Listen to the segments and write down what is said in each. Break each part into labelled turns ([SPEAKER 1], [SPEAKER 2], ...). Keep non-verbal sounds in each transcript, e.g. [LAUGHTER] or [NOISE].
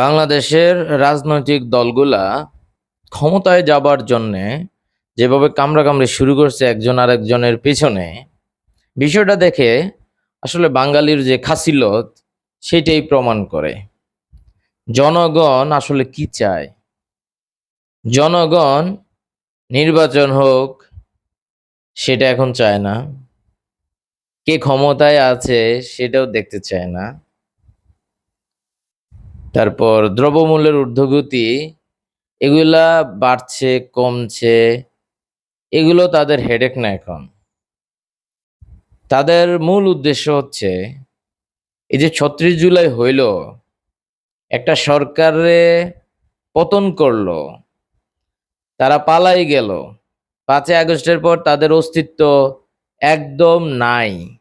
[SPEAKER 1] বাংলাদেশের রাজনৈতিক দলগুলা ক্ষমতায় যাবার জন্যে যেভাবে কামড়াকামড়ি শুরু করছে একজন আরেকজনের পেছনে, বিষয়টা দেখে আসলে বাঙালির যে খাসিলত সেটাই প্রমাণ করে। জনগণ আসলে কি চায়? জনগণ নির্বাচন হোক, সেটা এখন চায় না। কে ক্ষমতায় আছে সেটাও দেখতে চায় না। তারপর দ্রব্যমূল্যের ঊর্ধ্বগতি, এগুলা বাড়ছে, কমছে, এগুলো তাদের হেডেক না এখন। তাদের মূল উদ্দেশ্য হচ্ছে, এই যে ছত্রিশ জুলাই হইল, একটা সরকারে পতন করল, তারা পালাই গেল। পাঁচই আগস্টের পর তাদের অস্তিত্ব একদম নাই।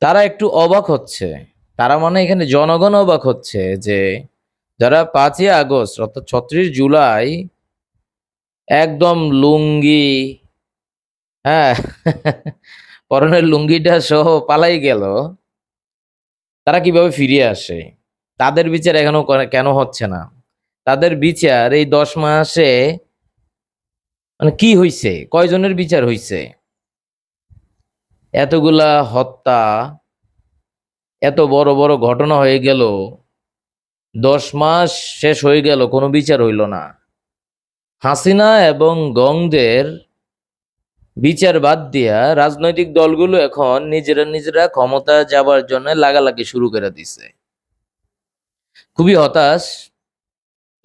[SPEAKER 1] তারা একটু অবাক হচ্ছে। তারা মানে এখানে জনগণ অবাক হচ্ছে যে যারা পাঁচই আগস্ট অর্থাৎ ছত্রিশ জুলাই একদম লুঙ্গি হ্যাঁ [LAUGHS] পরনের লুঙ্গিটা সহ পালাই গেল, তারা কীভাবে ফিরে আসে? তাদের বিচার এখনও কেন হচ্ছে না? তাদের বিচার এই দশ মাসে মানে কি হইছে? কয়জনের বিচার হইছে? এতগুলা হত্যা এত বড় বড় ঘটনা হয়ে গেল। দশ মাস শেষ হয়ে গেল, কোনো বিচার হইল না। হাসিনা এবং গংদের বিচার বাদ দিয়া রাজনৈতিক দলগুলো এখন নিজেরা নিজেরা ক্ষমতা যাবার জন্য লাগালাগি শুরু করে দিছে। খুবই হতাশ।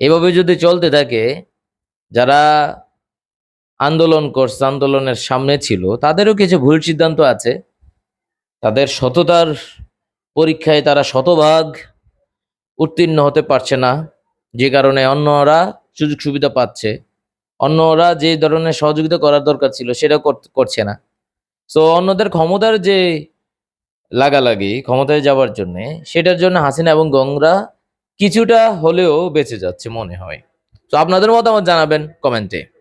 [SPEAKER 1] এভাবে যদি চলতে থাকে, যারা আন্দোলন করছে, আন্দোলনের সামনে ছিল, তাদেরও কিছু ভুল সিদ্ধান্ত আছে। তাদের সততার পরীক্ষায় তারা শতভাগ উত্তীর্ণ হতে পারছে না। যে কারণে অন্যরা সুযোগ সুবিধা পাচ্ছে। অন্যরা যে ধরনের সহযোগিতা করার দরকার ছিল সেটা কর- করছে না। সো অন্যদের ক্ষমতার যে লাগালাগি, ক্ষমতায় যাওয়ার জন্য, সেটার জন্য হাসিনা এবং গংরা কিছুটা হলেও বেঁচে যাচ্ছে মনে হয়। তো আপনাদের মতামত জানাবেন কমেন্টে।